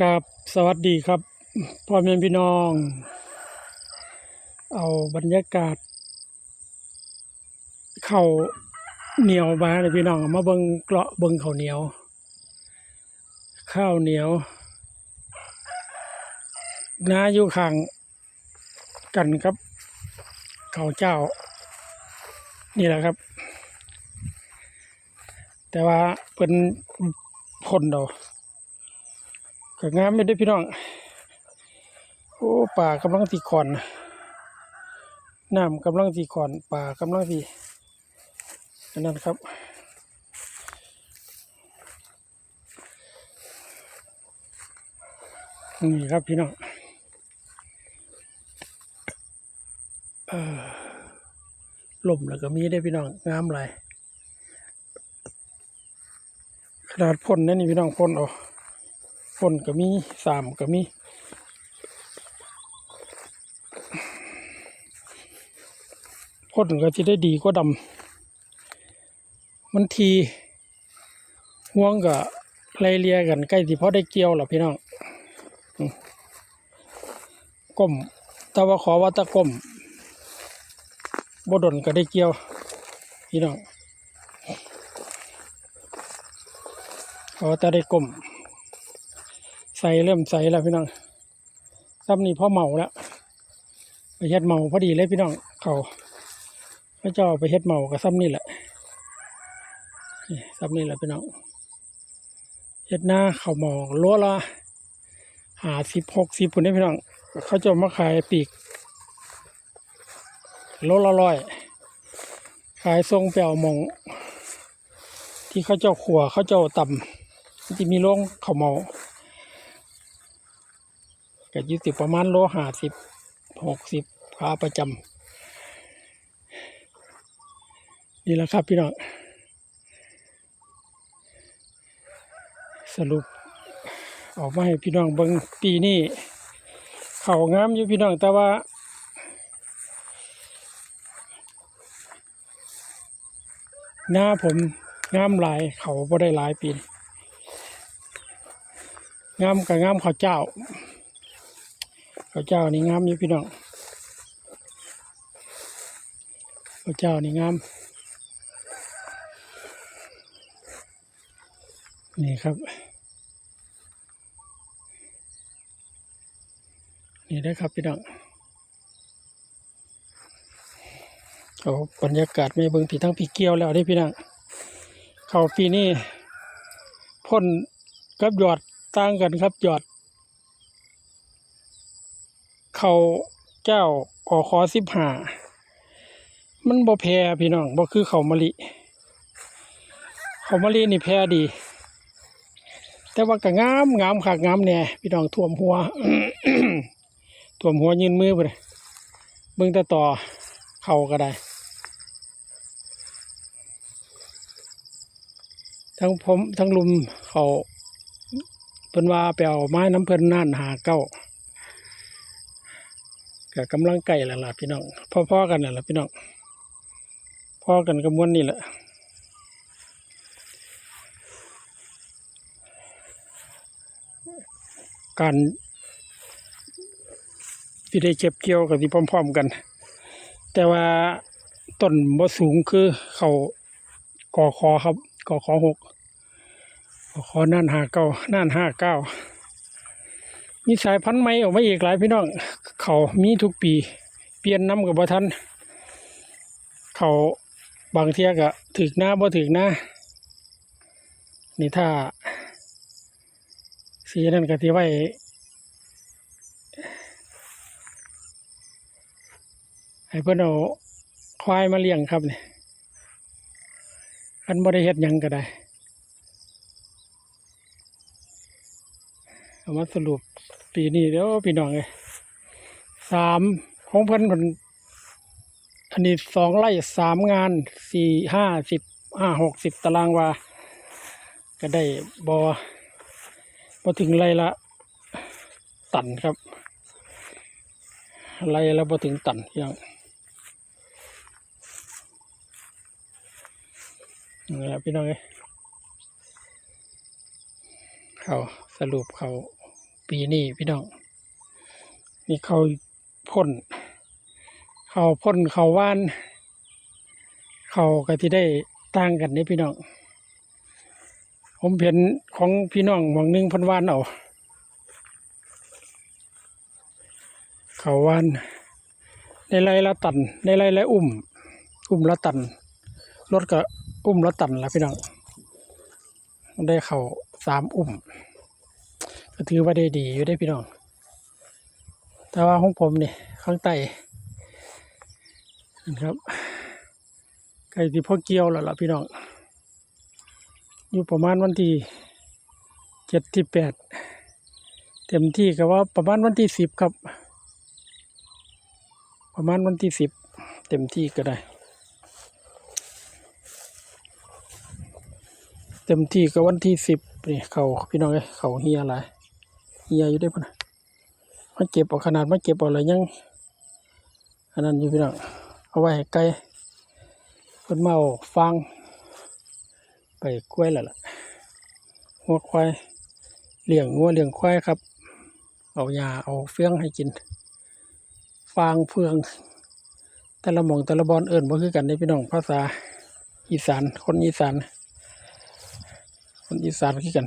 กับสวัสดีครับพ่อแม่พี่น้อง เอาบรรยากาศข้าวเหนียวมาเลยพี่น้องมาเบิงเกราะเบิงข้าวเหนียว ข้าวเหนียวน้าอยู่ข้างกันครับข้าวเจ้า นี่แหละครับ แต่ว่าเป็นพ่นเรา ก็งามไม่ได้อพี่น้อง โอ้ป่ากำลังสีขอนน้ำกำลังสีขอนป่ากำลังสีอันนั้นครับนี่ครับพี่น้องเอ่อลมแล้วก็มีได้พี่น้องงามหลายขนาดพ่นนั่นนี่พี่น้องพ่นเอาพ่ นก็มีสามก็มีพ่นก็จะได้ดีกว่าดำมันทีห่วงกับไล่เลียกันใกล้ที่พอได้เกี่ยวหรอพี่น้องก้มต่ว่าขอว่าตะก้มบ่ดนก็ได้เกี่ยว พี่น้องขอต่ได้ก้ม ใส่เริ่มใส่แล้วพี่น้องซ้ำนี่พ่อเมาแล้วไปเฮ็ดเมาพอดีเลยพี่น้องเขาพระเจ้าไปเฮ็ดเมากับซ้ำนี่แหละซ้ำนี่แหละพี่น้องเฮ็ดหน้าเขาวเมาโลละหาสิบหกสิบคนนี้พี่น้องเขาจะเอามาขายปีกโลละร้อยขายทรงเปล่วมอง ที่เขาเจ้าขัวเขาเจ้าต่ำมันจะมีโรงเขาเมา ก็อยี่สิบประมาณโลหาสิบหกสิบขาประจำนี่แหละครับพี่น้องสรุป ออกมาให้พี่น้องเบิ่งปีนี้เขางามอยู่พี่น้องแต่ว่าหน้าผมงามหลายเขาบ่ได้หลายปีงามกับงามข้าวเจ้า ข้าวเจ้านี่งามอยู่พี่น้องข้าวเจ้านี่งาม นี่ครับ นี่ได้ครับพี่น้องเอาบรรยากาศไม่เบิ่งผีทั้งผีเกี้ยวแล้วได้พี่น้องเขาปีนี้พ่นกับหยอดต่างกันครับหยอด เขาเจ้าขอขอสิบห้ามันบ่แพ้พี่น้องบ่คือเขามะลิเขามะลินี่แพ้ดี แต่ว่าก็งามงามขากงามแน่พี่น้องท่วมหัวท่วมหัวยืนมือไปเลยเบิ่งแต่ต่อเขาก็ได้ทั้งผมทั้งลุมเขาเพิ่นว่าไปเอาไม้น้ำเพิ่นน่านหาเก้า ก็กำลังไก่แล้วล่ะพี่น้องพ่อๆกันนั่แหละพี่น้องพ่อกันกับมวนนี่แหละการที่ได้เก็บเกี่ยวกับที่พร้อม ๆกัน แต่ว่าต้นบ่สูงคือเขากอคอครับกอคอหกกอคอน่านห้าเก้าน่านห้าเก้า มีสายพันธุ์ใหม่ออกมาอีกหลายพี่น้อง เขามีทุกปี เปลี่ยนน้ำกับบ่ทันเขาบางเทียก็ถึกหน้าบ่ถึกหน้านี่ถ้า สีนั่นก็ที่ไว้ให้เพื่อนเอาควายมาเลี้ยงครับเนี่ยคันบ่ได้เฮ็ดยังก็ได้ เอามาสรุป ปีนี้เดี๋ยวพี่น้องเลยสามของเพิ่นเพิ่นอันนี้สองไร่สามงานสี่ห้าสิบห้าหกสิบตารางวาก็ได้บอพอถึงไรละ ตันครับไรแล้วพอถึงตันยังนี่แหละพี่น้องเอ้ยเขาสรุปเขา ปีนี้พี่น้อง นี่เขาพ่น เขาพ่นเขาว่าน เขาก็ที่ได้ต่างกันนี่พี่น้อง ผมเห็นของพี่น้องหมองหนึงพันว่านเอาเขาว่าน ในไรละตัน ในไรละอุ้ม อุ้มละตัน รถก็อุ้มละตันละพี่น้อง ได้เขาสามอุ้ม ก็ถือว่าได้ดีอยู่ได้พี่น้อง แต่ว่าของผมนี่ข้างใต้นะครับไก่ที่พ่อเกี่ยวแล้วล่ะพี่น้องอยู่ประมาณวันที่เจ็ดที่แปดเต็มที่ก็ว่าประมาณวันที่สิบครับ ประมาณวันที่สิบเต็มที่ก็ได้ เต็มที่ก็วันที่สิบนี่เขาพี่น้องเอ้เขาเฮียอะไร เฮียอยู่ได้ปะนะมาเก็บเอาขนาดมาเก็บเอาอะไรยังอันนั้นอยู่พี่น้องเอาไว้ไกลเพิ่นเอาฟางไปกล้วยแล้วล่ะหัวควายเลี้ยงงัวเลี้ยงควายครับ เอายาเอาเฟืองให้กิน ฟางเฟือง แต่ละหม่องแต่ละบอนเอิญบ่คือกันในพี่น้องภาษาอีสานคนอีสานคนอีสานคือกัน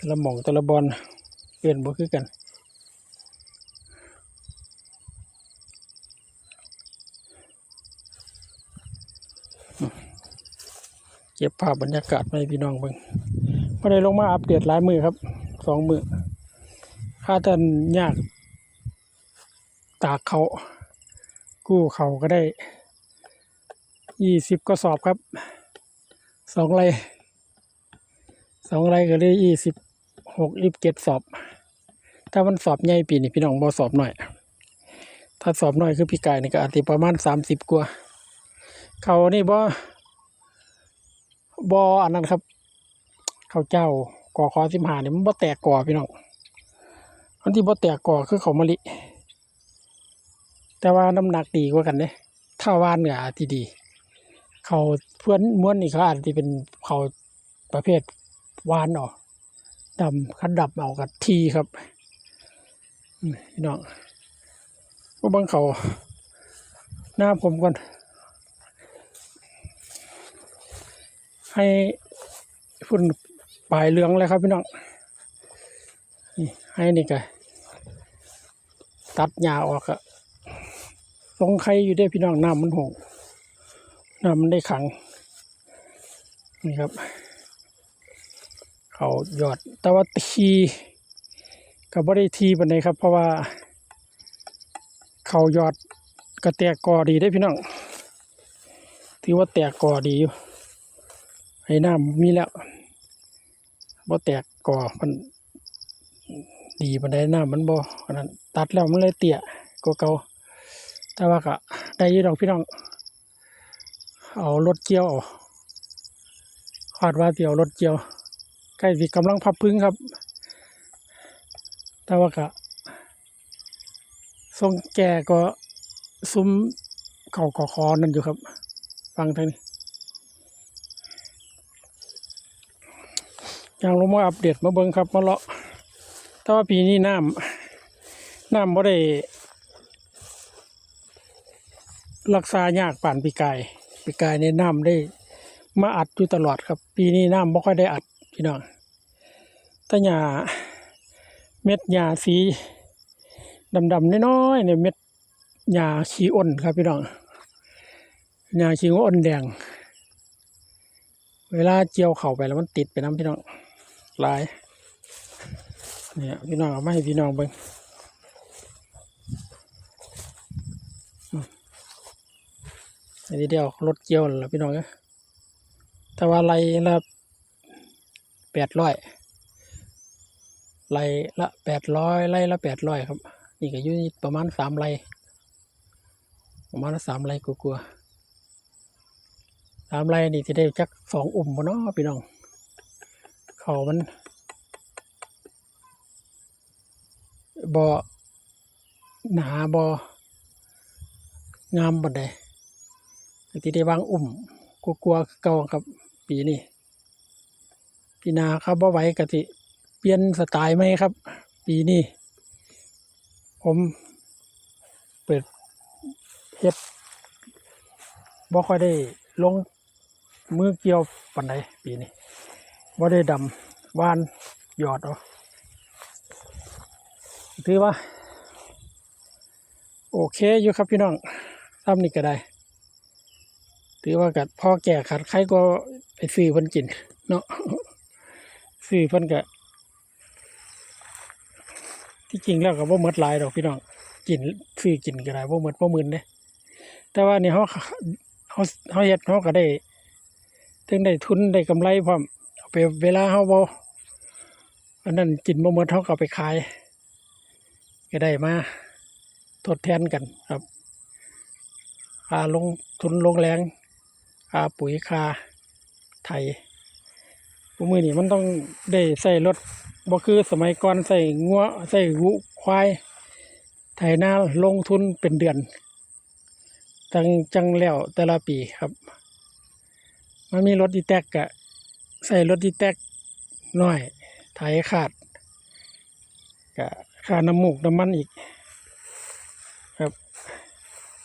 แต่ละหม่องแต่ละบอนเปลี่ยนบ่คือกันเก็บภาพบรรยากาศมาให้พี่น้องเบิ่งไม่ได้ลงมาอัปเดตหลายมือครับสองมือค่าท่านยากตากเขากู้เขาก็ได้ยี่สิบกระสอบครับสองไรสองไรก็ได้ยี่สิบ หกยี่สิบเจ็ดสอบ ถ้ามันสอบใหญ่ปีนี้พี่น้องบอสอบหน่อย ถ้าสอบหน่อยคือพี่กายนี่ก็อาจจะประมาณสามสิบกว่า เขานี่บอบออันนั้นครับ เขาเจ้ากอคอสิมหาเนี่ยมันบ่แตกก่อพี่น้องอันที่บ่แตกก่อคือเขามะลิ แต่ว่าน้ำหนักดีกว่ากันเนี่ยถ้าว่านเนี่ยอาจจะดี เขาเพื่อนม้วนนี่เขาอาจจะเป็นเขาประเภทวานออก ดำคัดดับเอากับทีครับพี่น้องก็บังเขาหน้าผมก่อน ให้ฝุ่นปลายเหลืองเลยครับพี่น้องนี่ให้นี่ก็ตัดหญ้าออกอะลงไข่อยู่ได้พี่น้องน้ำมันหงน้ำมันได้ขังนี่ครับ เขายอด แต่ว่าทีกับบ่ได้ทีปันใดครับ เพราะว่า เขายอดกระแตกกอดีได้พี่น้องถือว่าแตกกอดีอยู่ให้น้ำมีแล้วบ่แตกก่อมันดีมันได้น้ำมันบ่อันนั้นตัดแล้วมันเลยเตี้ยกว่าเก่าแต่ว่าก็ได้ยี่ดอกพี่น้อง เอารถเกี่ยวเอาคาดว่าเดี๋ยวรถเกี่ยว ใกล้สิกำลังพับพึ่งครับ แต่ว่าก็ทรงแก่ก็ซุ้มเข่ากอคอนั่นอยู่ครับ ฟังทางนี้ยังลงมาอัปเดตมาเบิ่งครับมาเลาะแต่ว่าปีนี้น้ำน้ำบ่ได้ รักษายากป่านปีกายปีกายในน้ำได้มาอัดอยู่ตลอดครับ ปีนี้น้ำบ่ค่อยได้อัด พี่น้องต่หญ้าเม็ดหญ้าสีดำๆน้อยๆเนี่ยเม็ดหญ้าขี้อ้นครับพี่น้องหญ้าขี้อ้นแดง เวลาเจียวเข่าไปแล้วมันติดไปน้ำพี่น้องลายเนี่ยพี่น้องเอามาให้พี่น้องเบิ้งอันนี้เดียวรถเกี่ยวแล้วพี่น้องเอ้ยแต่ว่าไรละ แปดร้อยไรละแปดร้อยไรละแปดร้อยครับ นี่ก็อยู่ที่ประมาณสามไรประมาณสามไรกลัวๆสามไรนี่จะได้จักสองอุ่มบ่เนาะพี่น้องเขามันบ่หนาบ่งามบันไดที่ได้วางอุ่มกลัวๆคือเก่าครับปีนี้ ปีหนาเขาบ่ไหวกะทิเปลี่ยนสไตล์ไหมครับ ปีนี้ผมเปิดเฮ็ดบ่ค่อยได้ลงมือเกี่ยวปานใดปีนี้บ่ได้ดำวานหยอดเอาถือว่า โอเคอยู่ครับพี่น้องทำนี่ก็ได้ ถือว่ากัดพ่อแก่ขัดใครก็ไปซื้อเพิ่นกิน เนาะ ซื้อเพิ่นก็ที่จริงแล้วก็บ่หมดหลายดอกพี่น้องกินซื้อกินก็ได้บ่หมดบ่หมื่นเด้แต่ว่านี่เฮาเฮาเฮาเฮ็ดเฮาก็ได้ถึงได้ทุนได้กำไรพร้อมเอาไปเวลาเฮาบ่อันนั้นกินบ่หมดเฮาก็เอาไปขายก็ได้มาทดแทนกันครับค่าลงทุนลงแรงค่าปุ๋ยค่าไถผู้ มือนี่มันต้องได้ใส่รถบ่คือสมัยก่อนใส่งัวใส่วุควายไถนาลงทุนเป็นเดือน จังจังแล้วแต่ละปีครับมันมีรถดีแท็กกะใส่รถดีแท็กน้อยไถขาดกะค่าน้ำมูกน้ำมันอีก ครับ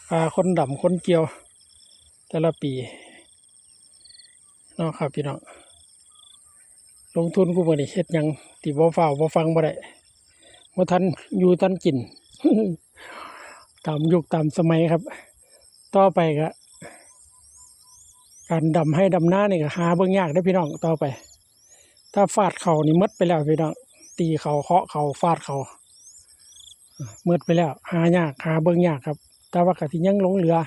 ค่าคนดำคนเกี่ยว แต่ละปีนาะครับพี่น้อง ลงทุนกูบ่ได้เฮ็ดหยังที่บ่ฟ้าวบ่ฟังบ่ได้บ่ทันอยู่ทันกิน ตามยุคตามสมัยครับ ต่อไปก็การดำให้ดำหน้านี่ก็หาเบิ่งยากได้พี่น้องต่อไป ถ้าฟาดเขานี่หมดไปแล้วพี่น้องตีเข่าเคาะเข่าฟาดเข่าหมดไปแล้ว หายากหาเบิ่งยากครับ แต่ว่ากะทิยังหลงเหลือ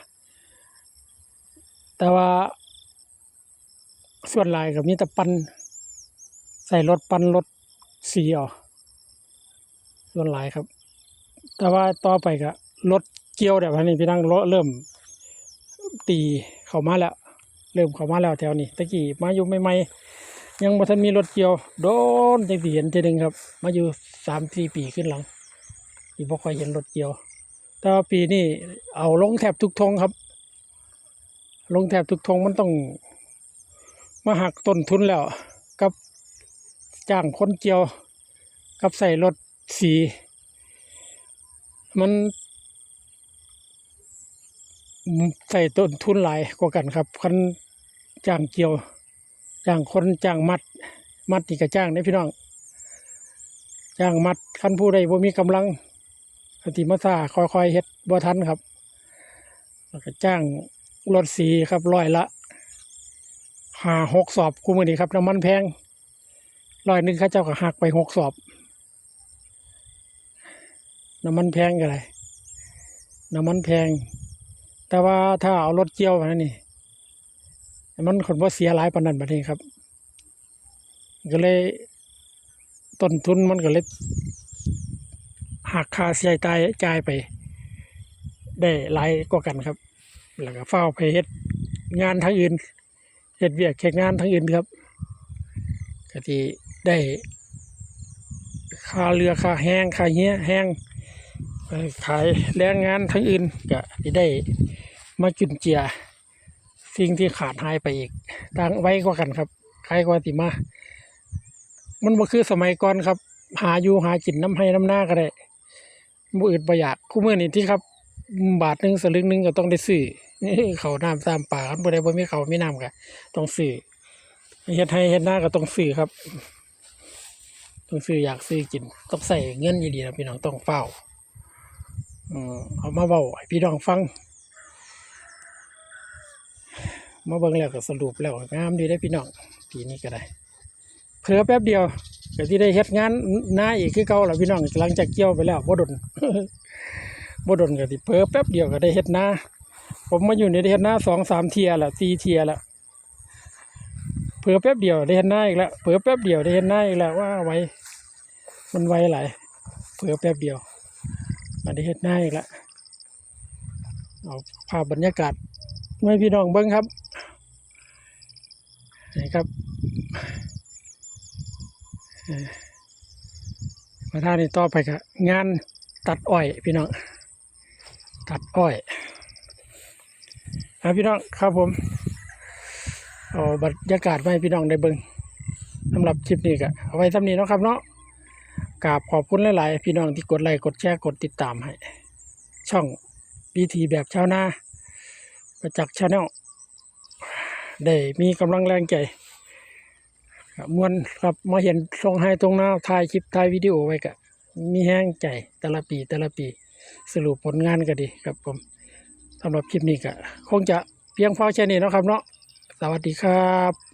แต่ว่าส่วนหลายก็มีแต่ปัน ใส่รถปันรถสีออกส่วนหลายครับ แต่ว่าต่อไปก็รถเกี่ยวแบบนี้พี่นั่งรถเริ่มตีเข้ามาแล้ว เริ่มเข้ามาแล้วแถวนี้ตะกี้มาอยู่ใหม่ๆยังบ่ทันมีรถเกี่ยว โดนจังสิเห็นทีหนึงครับ มาอยู่สามสี่ปีขึ้นหลังที่บ่ค่อยเห็นรถเกี่ยว แต่ว่าปีนี้เอาลงแทบทุกทงครับ ลงแทบทุกทงมันต้องมาหักต้นทุนแล้ว จ้างคนเกี่ยวกับใส่รถสี มันใส่ต้นทุนหลายกว่ากันครับคันจ้างเกี่ยวจ้างคนจ้างมัด มัดนี่ก็จ้างได้พี่น้องจ้างมัดคันผู้ใดบ่มีกำลังอติมาซาค่อยๆเฮ็ดบ่ทันครับแล้วก็จ้างรถสีครับร้อยละห้าหกสอบคู่มือนี้ครับน้ำมันแพง ร้อยหนึ่งข้าเจ้าก็หักไปหกสอบ น้ำมันแพงกันเลยน้ำมันแพง แต่ว่าถ้าเอารถเกี่ยวมานี่ มันคนว่าเสียหลายปานนั้นบัดนี้ครับ ก็เลยต้นทุนมันก็เลยหักค่าเสียตายจ่ายไป ได้หลายกว่ากันครับ แล้วก็เฝ้าไปเฮ็ดงานทางอื่นเฮ็ดเวียกเฮ็ดงานทางอื่นครับก็ที่ ได้ค่าเรือค่าแห้งค่าเหี้ยแห้งขายแรงงานทางอื่นก็ได้มาจุนเจีย สิ่งที่ขาดหายไปอีกต่างไว้กว่ากันครับใครกว่าติมา มันบ่คือสมัยก่อนครับ หาอยู่หากินน้ำให้น้ำหน้าก็ได้บ่อึดบ่อยากคู่มือนี่ที่ครับ บาทหนึ่งสลึงหนึ่งก็ต้องได้ซื้อเขาน้ำตามป่าคันบ่ได้บ่มีเขาวมีน้ำก็ต้องซื้อเฮ็ดให้เฮ็ดหน้าก็ต้องซื้อครับ ต้องซื้ออยากซื้อกิน ต้องใส่เงินดีๆนะพี่น้องต้องเฝ้าอืมเอามาเว้าให้พี่น้องฟัง มาเบิ่งแล้วก็สรุปแล้วงามดีได้พี่น้องปีนี้ก็ได้เผลอแป๊บเดียวก็ที่ได้เฮ็ดงานหน้าอีกคือเก่าแล้วพี่น้องหลังจากเกี่ยวไปแล้วบ่ดนบ่ดนก็สิเผลอแป๊บเดียวก็ได้เฮ็ดนาผมมาอยู่ในได้เฮ็ดนาสองสามเทียละสี่เทียละ ผลอแป๊บเดียวได้เฮ็ดนาอีกแล้วเผลอแป๊บเดียวได้เฮ็ดนาอีกแล้วว่าไวมันไวหลายเผลอแป๊บเดียวมาได้เฮ็ดนาอีกแล้วเอาภาพบรรยากาศให้พี่น้องเบิ่งครับนี่ครับมาท่านี้ต่อไปก็งานตัดอ้อยพี่น้องตัดอ้อยครับพี่น้องครับผม เอาบรรยากาศมาให้พี่น้องได้เบิ่งสำหรับคลิปนี้ก็เอาไว้สำนี้เนาะครับเนาะกราบขอบคุณหลายๆ พี่น้องที่กดไลค์กดแชร์กดติดตามให้ ช่องวิธีแบบชาวนาประจักษ์ชาแนลได้มีกำลังแรงใจมวนครับมาเห็นทรงให้ตรงหน้าถ่ายคลิปถ่ายวิดีโอไว้กะมีแห้งใจแต่ละปีแต่ละปี สรุปผลงานก็ดีครับผมสำหรับคลิปนี้ก็คงจะเพียงพอแค่นี้นะครับเนาะ สวัสดีครับ